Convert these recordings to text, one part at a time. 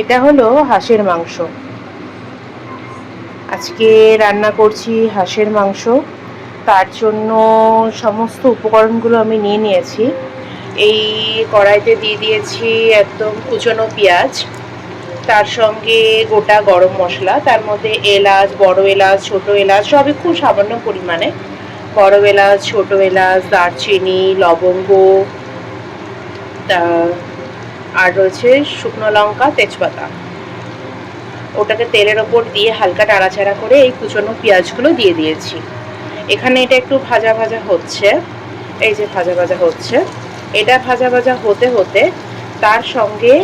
এটা হলো হাঁসের মাংস। আজকে রান্না করছি হাঁসের মাংস। তার জন্য সমস্ত উপকরণগুলো আমি নিয়ে নিয়েছি। এই কড়াইতে দিয়ে দিয়েছি একদম কুচনো পেঁয়াজ, তার সঙ্গে গোটা গরম মশলা, তার মধ্যে এলাচ, বড় এলাচ, ছোট এলাচ, সবই খুব সামান্য পরিমাণে। বড় এলাচ, ছোট এলাচ, দারচিনি, লবঙ্গ আর রয়েছে শুকনো লঙ্কা, তেজপাতা। ওটাকে তেলের ওপর দিয়ে হালকা নাড়াচাড়া করে এই কুচনো পেঁয়াজগুলো দিয়ে দিয়েছি। এখানে এটা একটু ভাজা ভাজা হচ্ছে। এই যে ভাজা ভাজা হচ্ছে। এটা ভাজা ভাজা হতে হতে তার সঙ্গে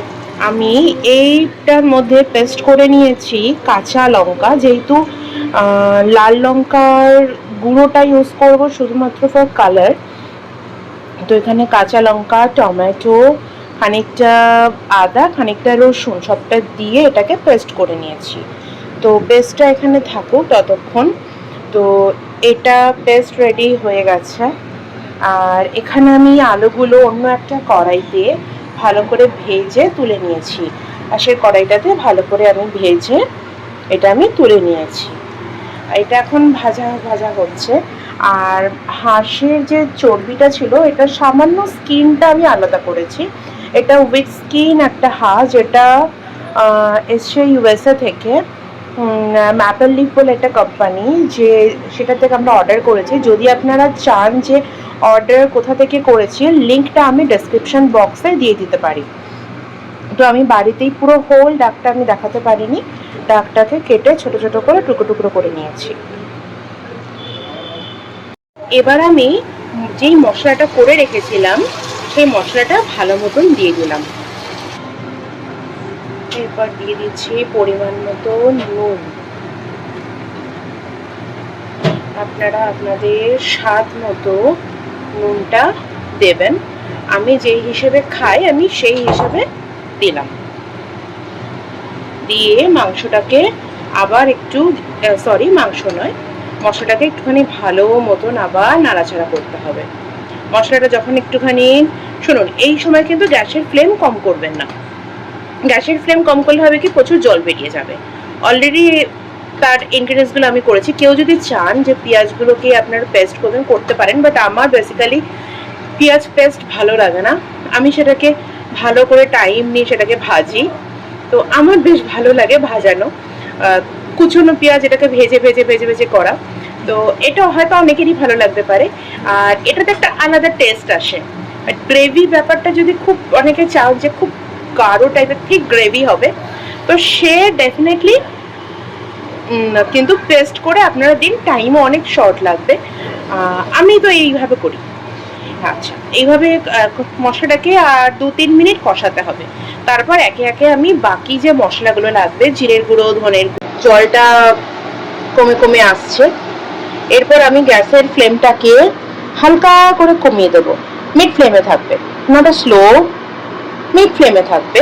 আমি এইটার মধ্যে পেস্ট করে নিয়েছি কাঁচা লঙ্কা। যেহেতু লাল লঙ্কার গুঁড়োটা ইউজ করব শুধুমাত্র ফর কালার তো এখানে কাঁচা লঙ্কা, টমেটো খানিকটা আদা, খানিকটা রসুন সবটা দিয়ে এটাকে পেস্ট করে নিয়েছি। তো পেস্টটা এখানে থাকুক ততক্ষণ। তো এটা পেস্ট রেডি হয়ে গেছে। আর এখানে আমি আলুগুলো অন্য একটা কড়াইতে ভালো করে ভেজে তুলে নিয়েছি। আর সেই কড়াইটাতে ভালো করে আমি ভেজে এটা আমি তুলে নিয়েছি। এটা এখন ভাজা ভাজা হচ্ছে। আর হাঁসের যে চর্বিটা ছিল, এটা সামান্য স্কিনটা আমি আলাদা করেছি। এটা উইথ স্কিন একটা হাঁস যেটা এসছে ইউএসএ থেকে। ম্যাপেল লিফ বলে একটা কোম্পানি যে সেটা থেকে আমরা অর্ডার করেছি। যদি আপনারা চান যে অর্ডার কোথা থেকে করেছি লিঙ্কটা আমি ডেসক্রিপশন বক্সে দিয়ে দিতে পারি। তো আমি বাড়িতেই পুরো হোল ডাকটা আমি দেখাতে পারিনি। ডাকটাকে কেটে ছোট ছোট করে টুকরো টুকরো করে নিয়েছি। এবার আমি যেই মশলাটা করে রেখেছিলাম সেই মশলাটা ভালো মতন দিয়ে দিলাম। এরপর দিয়ে দিচ্ছি পরিমাণ মতো নুন। আপনারা আপনাদের স্বাদ মতো নুনটা দেবেন। আমি যেই হিসেবে খাই, আমি সেই হিসেবে দিলাম। দিয়ে মাংসটাকে আবার একটু সরি মাংস নয়, মশলাটাকে একটুখানি ভালো মতন আবার নাড়াচাড়া করতে হবে। মশলাটা যখন একটুখানি, শুনুন, এই সময় কিন্তু গ্যাসের ফ্লেম কম করবেন না। গ্যাসের ফ্লেম কম করলে হবে কি? প্রচুর জল বেরিয়ে যাবে। অলরেডি তার ইনগ্রিডিয়েন্টসগুলো আমি করেছি। কেউ যদি চান যে পেঁয়াজগুলোকে আপনারা পেস্ট করবেন, করতে পারেন বাট আমার বেসিক্যালি পেঁয়াজ পেস্ট ভালো লাগে না। আমি সেটাকে ভালো করে টাইম নিয়ে সেটাকে ভাজি। তো আমার বেশ ভালো লাগে ভাজানো। কুচনো পেঁয়াজ এটাকে ভেজে ভেজে ভেজে ভেজে করা। তো এটা হয়তো অনেকেরই ভালো লাগতে পারে। আর এটাতে একটা আলাদা টেস্ট আসে। গ্রেভি ব্যাপারটা যদি খুব অনেকে চাও যে খুব গাঢ় টাইপের ঠিক গ্রেভি হবে, তো সে ডেফিনেটলি কিন্তু পেস্ট করে আপনারা দিন টাইমও অনেক শর্ট লাগবে। আমি তো এইভাবে করি। আচ্ছা এইভাবে মশলাটাকে আর দু তিন মিনিট কষাতে হবে। তারপর একে একে আমি বাকি যে মশলাগুলো লাগবে, জিরের গুঁড়ো, ধনের জলটা কমে কমে আসছে। এরপর আমি গ্যাসের ফ্লেমটাকে হালকা করে কমিয়ে দেবো। মিড ফ্লেমে থাকবে। নট স্লো মিড ফ্লেমে থাকবে।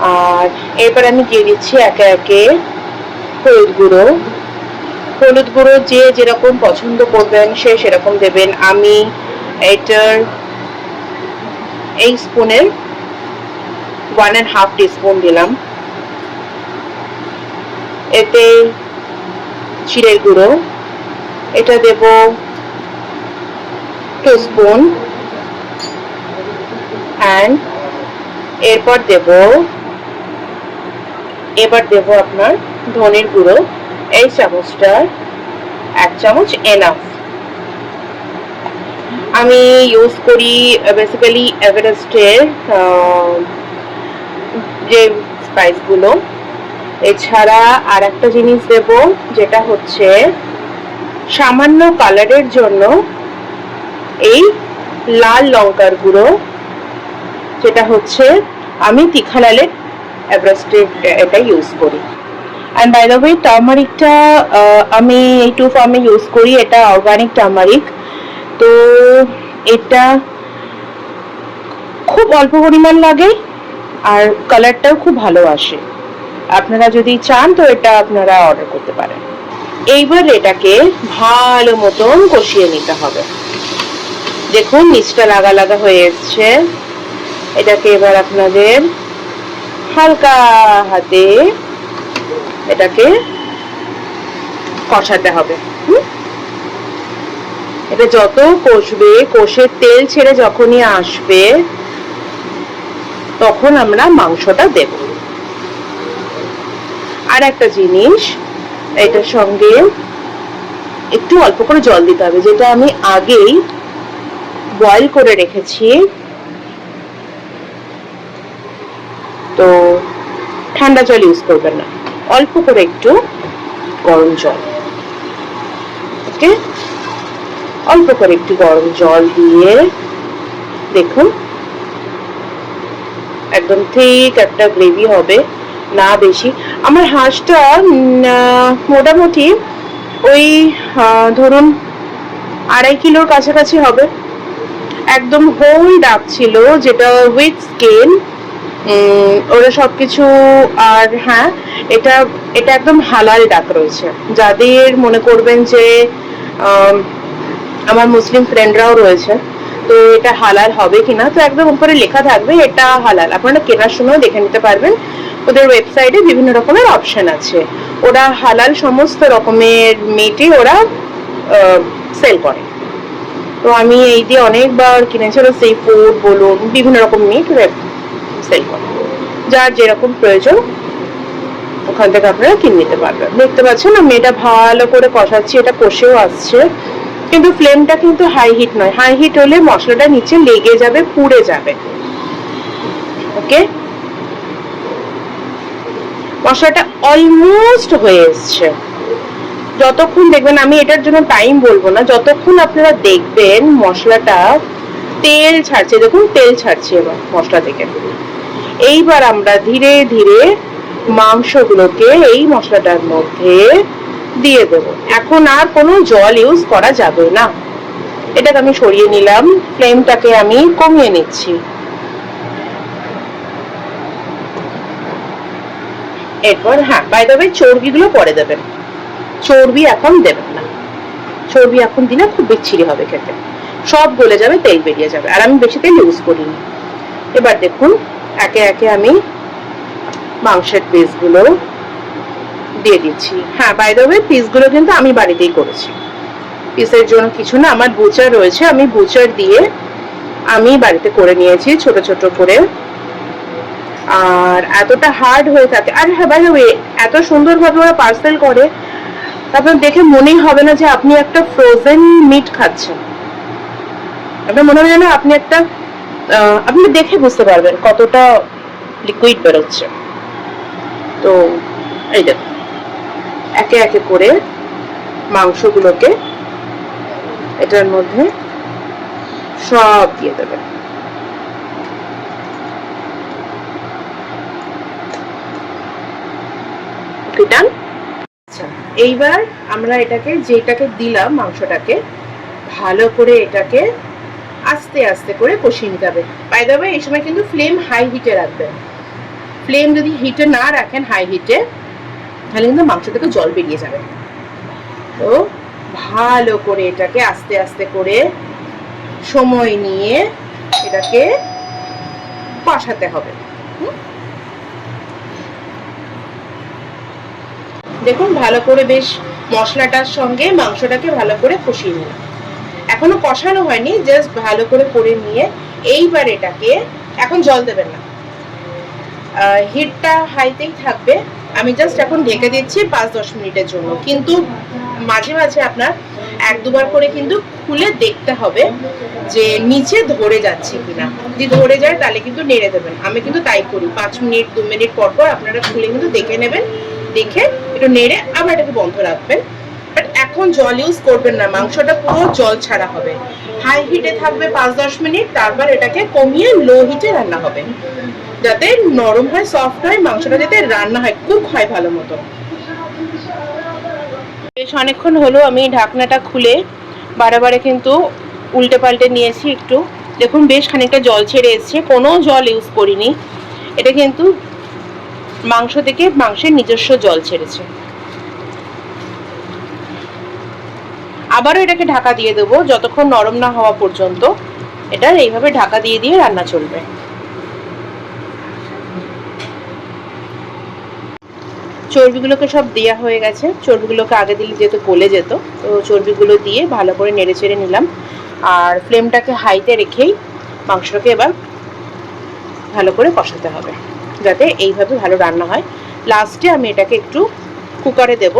আর এরপর আমি দিয়ে দিচ্ছি একে একে হলুদ গুঁড়ো। হলুদ গুঁড়ো যে যেরকম পছন্দ করবেন, সে সেরকম দেবেন। আমি এটার এই স্পুনের ওয়ান অ্যান্ড হাফ টিস্পুন দিলাম। এতে জিরের গুঁড়ো। এটা দেব টু স্পুন অ্যান্ড এরপর দেব, এবার দেব আপনার ধনের গুঁড়ো, এই চামচটার এক চামচ এনাফ আমি ইউজ করি বেসিক্যালি এভারেস্টের যে স্পাইসগুলো এছাড়া আর একটা জিনিস দেব, যেটা হচ্ছে সামান্য কালারের জন্য এই লাল লঙ্কার গুঁড়ো, যেটা হচ্ছে আমি এভারেস্টের এটা ইউজ করি। অ্যান্ড বাই দ্য ওয়ে টার্মারিকটা আমি এই টু ফর্মে ইউজ করি, এটা অর্গানিক টার্মারিক তো এটা খুব অল্প পরিমাণ লাগে আর কালারটাও খুব ভালো আসে। আপনারা যদি চান তো এটা আপনারা অর্ডার করতে পারেন। এইবার এটাকে ভালো মতন কষিয়ে নিতে হবে। দেখুন, নিচটা লাগা লাগা হয়ে এসছে। এটাকে এবার আপনাদের হালকা হাতে এটাকে কষাতে হবে? এটা যত কষবে, কষে তেল ছেড়ে যখনই আসবে, তখন আমরা মাংসটা দেব। আর একটা জিনিস এটার সঙ্গে একটু অল্প করে জল দিতে হবে, যেটা আমি আগেই বয়েল করে রেখেছি। তো ঠান্ডা জল ইউজ করবেন না, অল্প করে একটু গরম জল। ওকে? অল্প করে একটু গরম জল দিয়ে দেখুন, একদম ঠিক একটা গ্রেভি হবে। না বেশি। আমার হাঁসটা মোটামুটি ওই ধরুন আড়াই কিলোর কাছাকাছি হবে। একদম হোল ডাক ছিল, যেটা উইথ স্কেল ওরা সবকিছু আর হ্যাঁ এটা এটা একদম হালাল ডাক রয়েছে। যাদের মনে করবেন যে আমার মুসলিম ফ্রেন্ডরাও রয়েছে, তো এটা হালাল হবে কিনা, তো একদম উপরে লেখা থাকবে এটা হালাল। আপনারা কেনার সময় দেখে নিতে পারবেন। ওদের ওয়েবসাইটে বিভিন্ন রকমের অপশন আছে। ওরা হালাল সমস্ত রকমের মেটে ওরা সেল করে। তো আমি এই দিয়ে অনেকবার কিনেছি, ওরা সেই ফুড বলুন, বিভিন্ন রকম মিট সেল করে। যার যেরকম প্রয়োজন, ওখান থেকে আপনারা কিনে নিতে পারবেন। দেখতে পাচ্ছেন, আমি এটা ভালো করে কষাচ্ছি, এটা কষেও আসছে। কিন্তু ফ্লেমটা কিন্তু হাই হিট নয়। হাই হিট হলে মশলাটা নিচে লেগে যাবে, পুড়ে যাবে। ওকে মশলাটা অলমোস্ট হয়ে এসছে। যতক্ষণ দেখবেন আমি এটার জন্য টাইম বলব না, যতক্ষণ আপনারা দেখবেন মশলাটা তেল ছাড়ছে, দেখুন তেল ছাড়ছে এবার মশলা থেকে। এইবার আমরা ধীরে ধীরে মাংসগুলোকে এই মশলাটার মধ্যে দিয়ে দেব। এখন আর কোনো জল ইউজ করা যাবে না। এটাকে আমি সরিয়ে নিলাম ফ্লেমটাকে আমি কমিয়ে নিচ্ছি। এরপর হ্যাঁ বাই দ্য চর্বিগুলো পরে দেবেন। চর্বি এখন দেবেন না। চর্বি এখন দিলে খুব বিচ্ছিরি হবে খেতে। সব গলে যাবে, তেল বেরিয়ে যাবে। আর আমি বেশি তেল ইউজ করিনি। এবার দেখুন, একে একে আমি মাংসের পিসগুলো দিয়ে দিচ্ছি। হ্যাঁ বাই ওয়ে পিসগুলো কিন্তু আমি বাড়িতেই করেছি। পিসের জন্য কিছু না, আমার বুচার রয়েছে। আমি বুচার দিয়ে আমি বাড়িতে করে নিয়েছি, ছোট ছোট করে। আর এতটা হার্ড হয়ে থাকে। আর হ্যাঁ বাই ওয়ে এত সুন্দরভাবে ওরা পার্সেল করে আপনার দেখে মনেই হবে না যে আপনি একটা ফ্রোজেন মিট খাচ্ছেন। আপনার মনে হবে যেন আপনি একটা আপনি দেখে বুঝতে পারবেন কতটা লিকুইড বেরোচ্ছে। তো এই দেখুন একে একে করে মাংসগুলোকে এটার মধ্যে সব দিয়ে দেবেন। Done? আচ্ছা এইবার আমরা এটাকে, যেটাকে দিলাম মাংসটাকে, ভালো করে এটাকে আস্তে আস্তে করে কষিয়ে নিতে হবে। বাই দ্য এই সময় কিন্তু ফ্লেম হাই হিটে রাখবেন। ফ্লেম যদি হিটে না রাখেন হাই হিটে তাহলে কিন্তু মাংস থেকে জল বেরিয়ে যাবে। তো ভালো করে এটাকে আস্তে আস্তে করে সময় নিয়ে এটাকে কষাতে হবে। দেখুন, ভালো করে বেশ মশলাটার সঙ্গে মাংসটাকে ভালো করে কষিয়ে নিলাম। এখনও কষানো হয়নি জাস্ট ভালো করে করে নিয়ে এইবার এটাকে এখন জল দেবেন না। হিটটা হাইতেই থাকবে। আমি জাস্ট এখন ঢেকে দিচ্ছি পাঁচ দশ মিনিটের জন্য। কিন্তু মাঝে মাঝে আপনার এক দুবার করে কিন্তু খুলে দেখতে হবে যে নিচে ধরে যাচ্ছে কিনা। যদি ধরে যায় তাহলে কিন্তু নেড়ে দেবেন। আমি কিন্তু তাই করি। পাঁচ মিনিট, দু মিনিট পর পর আপনারা খুলে কিন্তু দেখে নেবেন। দেখে একটু নেড়ে আবার এটাকে বন্ধ রাখবেন। বাট এখন জল ইউজ করবেন না, মাংসটা পুরো জল ছাড়া হবে। হাই হিটে থাকবে পাঁচ দশ মিনিট, তারপর এটাকে কমিয়ে লো হিটে রান্না হবে। যাতে নরম হয় সফট হয়, মাংসটা যাতে রান্না হয় কুক হয় ভালো মতো। বেশ অনেকক্ষণ হলো, আমি ঢাকনাটা খুলে বারে কিন্তু উল্টে পাল্টে নিয়েছি একটু। দেখুন, বেশ খানিকটা জল ছেড়ে এসছে, কোনো জল ইউজ করিনি। এটা কিন্তু মাংস থেকে মাংসের নিজস্ব জল ছেড়েছে। আবারও এটাকে ঢাকা দিয়ে দেবো, যতক্ষণ নরম না হওয়া পর্যন্ত। এটা এইভাবে ঢাকা দিয়ে দিয়ে রান্না চলবে। চর্বিগুলোকে সব দেওয়া হয়ে গেছে। চর্বিগুলোকে আগে দিলে যেহেতু গলে যেত, তো চর্বিগুলো দিয়ে ভালো করে নেড়ে চেড়ে নিলাম। আর ফ্লেমটাকে হাইতে রেখেই মাংসটাকে এবার ভালো করে কষাতে হবে। যাতে এইভাবে ভালো রান্না হয়। লাস্টে আমি এটাকে একটু কুকারে দেব।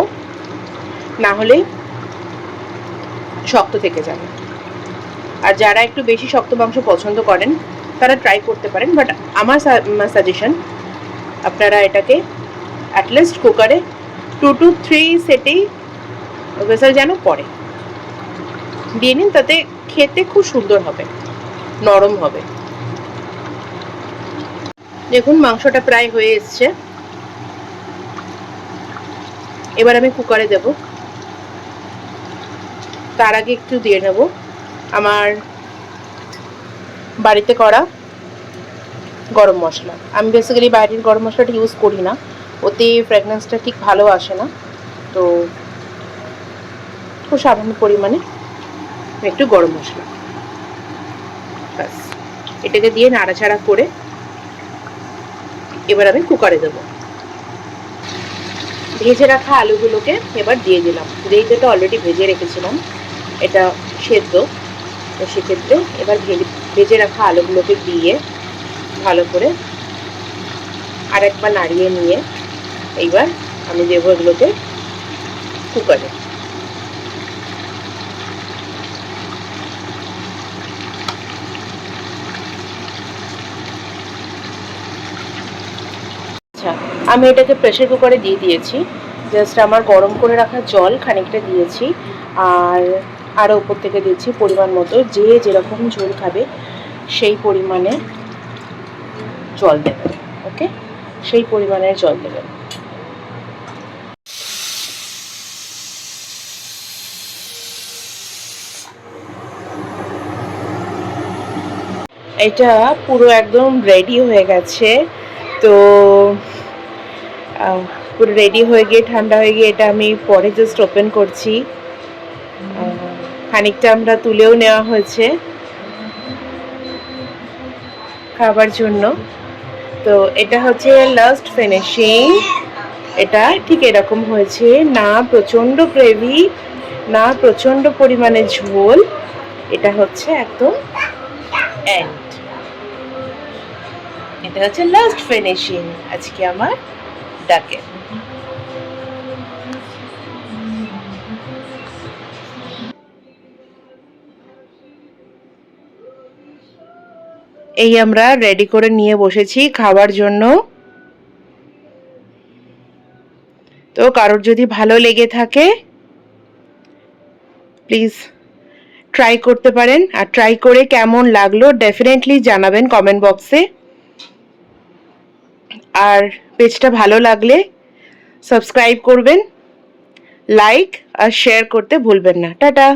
না হলে শক্ত থেকে যাবে। আর যারা একটু বেশি শক্ত মাংস পছন্দ করেন, তারা ট্রাই করতে পারেন। বাট আমার সাজেশন আপনারা এটাকে অ্যাটলিস্ট কুকারে টু টু থ্রি সেটেই ভেসেল যেন পড়ে। দিয়ে নিন, তাতে খেতে খুব সুন্দর হবে, নরম হবে। দেখুন, মাংসটা প্রায় হয়ে এসছে। এবার আমি কুকারে দেব। তার আগে একটু দিয়ে নেব আমার বাড়িতে করা গরম মশলা। আমি বেসিক্যালি বাইরের গরম মশলাটা ইউজ করি না। ওতে ফ্র্যাগনেন্সটা ঠিক ভালো আসে না। তো খুব সামান্য পরিমাণে একটু গরম মশলা। ব্যাস। এটাকে দিয়ে নাড়াচাড়া করে এবার আমি কুকারে দেবো। ভেজে রাখা আলুগুলোকে এবার দিয়ে দিলাম। এটা অলরেডি ভেজে রেখেছিলাম। এটা সেদ্ধ। তো সেক্ষেত্রে এবার ভেজে রাখা আলুগুলোকে দিয়ে ভালো করে আরেকবার নাড়িয়ে নিয়ে এইবার আমি দেবো এগুলোকে কুকারে আচ্ছা আমি এটাকে প্রেশার কুকারে দিয়ে দিয়েছি। জাস্ট আমার গরম করে রাখা জল খানিকটা দিয়েছি। আর আরও উপর থেকে দিয়েছি পরিমাণ মতো। যে যেরকম ঝোল খাবে সেই পরিমাণে জল দেবেন ওকে সেই পরিমাণের জল দেবেন এটা পুরো একদম রেডি হয়ে গেছে। তো পুরো রেডি হয়ে গিয়ে, ঠান্ডা হয়ে গিয়ে এটা আমি পরে জাস্ট ওপেন করছি। খানিকটা আমরা তুলেও নেওয়া হয়েছে খাবার জন্য। তো এটা হচ্ছে লাস্ট ফিনিশিং এটা ঠিক এরকম হয়েছে। না প্রচণ্ড গ্রেভি না প্রচণ্ড পরিমাণে ঝোল। এটা হচ্ছে একদম এন্ড এটা হচ্ছে লাস্ট ফিনিশিং আজকে আমার ডাকে। এই আমরা রেডি করে নিয়ে বসেছি খাওয়ার জন্য। তো কারোর যদি ভালো লেগে থাকে প্লিজ ট্রাই করতে পারেন। আর ট্রাই করে কেমন লাগল ডেফিনেটলি জানাবেন কমেন্ট বক্সে আর পেজটা ভালো লাগলে সাবস্ক্রাইব করবেন লাইক আর শেয়ার করতে ভুলবেন না। টাটা!